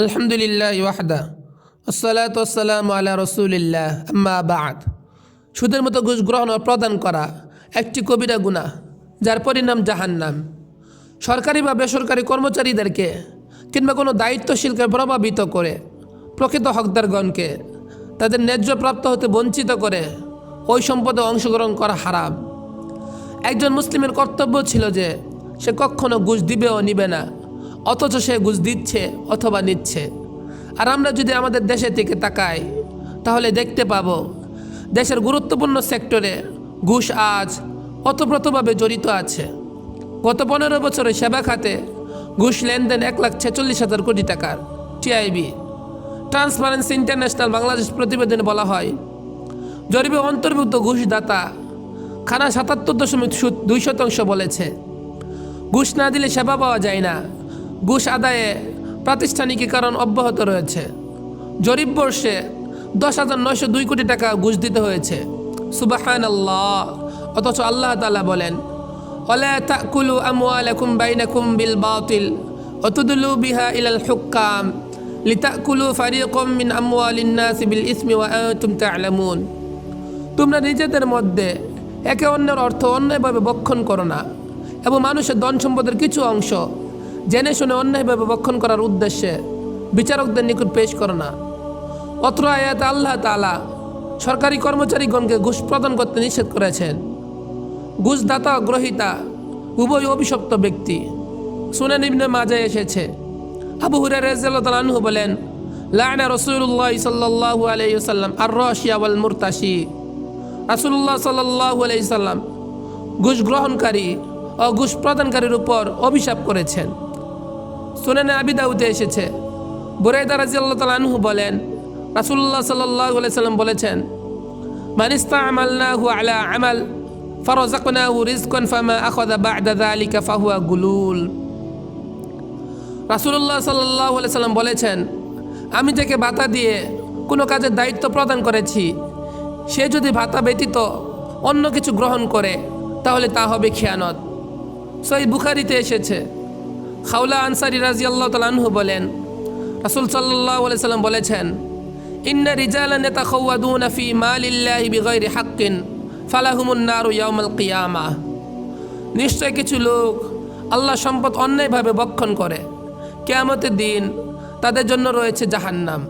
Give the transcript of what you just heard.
আলহামদুলিল্লাহ ওয়াহদা, আসসালাতু আসসালামু আলা রসুলিল্লাহ, আম্মা বাদ। সুদের মতো ঘুষ গ্রহণ ও প্রদান করা একটি কবিরা গুনাহ, যার পরিণাম জাহান্নাম। সরকারি বা বেসরকারি কর্মচারীদেরকে কিংবা কোনো দায়িত্বশীলকে প্রভাবিত করে প্রকৃত হকদারগণকে তাদের ন্যায্য প্রাপ্ত হতে বঞ্চিত করে ওই সম্পদে অংশগ্রহণ করা হারাম। একজন মুসলিমের কর্তব্য ছিল যে সে কখনো ঘুষ দিবে ও নিবে না, অথচ সে ঘুষ দিচ্ছে অথবা নিচ্ছে। আর আমরা যদি আমাদের দেশে থেকে তাকাই, তাহলে দেখতে পাব দেশের গুরুত্বপূর্ণ সেক্টরে ঘুষ আজ অতপ্রতভাবে জড়িত আছে। গত পনেরো বছরে সেবা খাতে ঘুষ লেনদেন এক লাখ ছেচল্লিশ হাজার কোটি টাকার। টিআইবি ট্রান্সপারেন্সি ইন্টারন্যাশনাল বাংলাদেশ প্রতিবেদনে বলা হয় জরিপে অন্তর্ভুক্ত ঘুষদাতা খানা সাতাত্তর দশমিক দুই শতাংশ বলেছে। ঘুষ না দিলে সেবা পাওয়া যায় না। ঘুষ আদায়ে প্রাতিষ্ঠানিকীকরণ অব্যাহত রয়েছে। জরিপ বর্ষে দশ হাজার নয়শো দুই কোটি টাকা ঘুষ দিতে হয়েছে। সুবাহান আল্লাহ অথচ আল্লাহ তালা বলেন, ওলা বিল অতুদুলু বিহা ইলাল ইসমি ওয়া তোমরা নিজেদের মধ্যে একে অন্যের অর্থ অন্যায়ভাবে বক্ষণ করো না এবং মানুষের ধন সম্পদের কিছু অংশ জেনে শুনে অন্যায়ভাবে বক্ষণ করার উদ্দেশ্যে বিচারকদের নিকট পেশ করো না। অত্র আয়াত আল্লাহ তালা সরকারি কর্মচারীগণকে ঘুষ প্রদান করতে নিষেধ করেছেন। ঘুষদাতা, গ্রহিতা, উভয় অভিশপ্ত ব্যক্তি। শুনে নিম্নে মাঝে এসেছে। আবু হুরার আনহু বলেন লায়না রসুল্লাহ সাল্লাহ আলাইসাল্লাম আর রশিয়া ওয়াল মুরতাশি রাসুল্লাহ সাল্লাহ আলাইসাল্লাম ঘুষ গ্রহণকারী ও ঘুষ প্রদানকারীর উপর অভিশাপ করেছেন। সুনেনে আবিদাউতে এসেছে। বুরাইদা রাজি আল্লাহ তালা আনহু বলেন রাসুল্লাহ সাল্লাহ আলাইসাল্লাম বলেছেন মানিস্তা আমালনাহু আলা আমাল ফারজাকনাহু রিজকান ফামা আখাযা বা'দা যালিকা ফাহুয়া গুলুল। রাসুল্লাহ সাল্লাহ সাল্লাম বলেছেন, আমি যাকে বাতা দিয়ে কোনো কাজের দায়িত্ব প্রদান করেছি সে যদি ভাতা ব্যতীত অন্য কিছু গ্রহণ করে, তাহলে তা হবে খেয়ানত। সই বুখারিতে এসেছে। খাউলা আনসারি রাজি আল্লাহ তালাহু বলেন, রাসুল সাল্লাহ সাল্লাম বলেছেন, ইন্না রিজালা নেতা খৌয়াদুনা ফি মালিল্লাহি বিগৈরি হাক্কিন, ফালাহুমুন নারু ইয়াউমাল কিয়ামা। নিশ্চয় কিছু লোক আল্লাহ সম্পদ অন্যায়ভাবে বক্ষণ করে। কেয়ামতের দিন তাদের জন্য রয়েছে জাহান্নাম।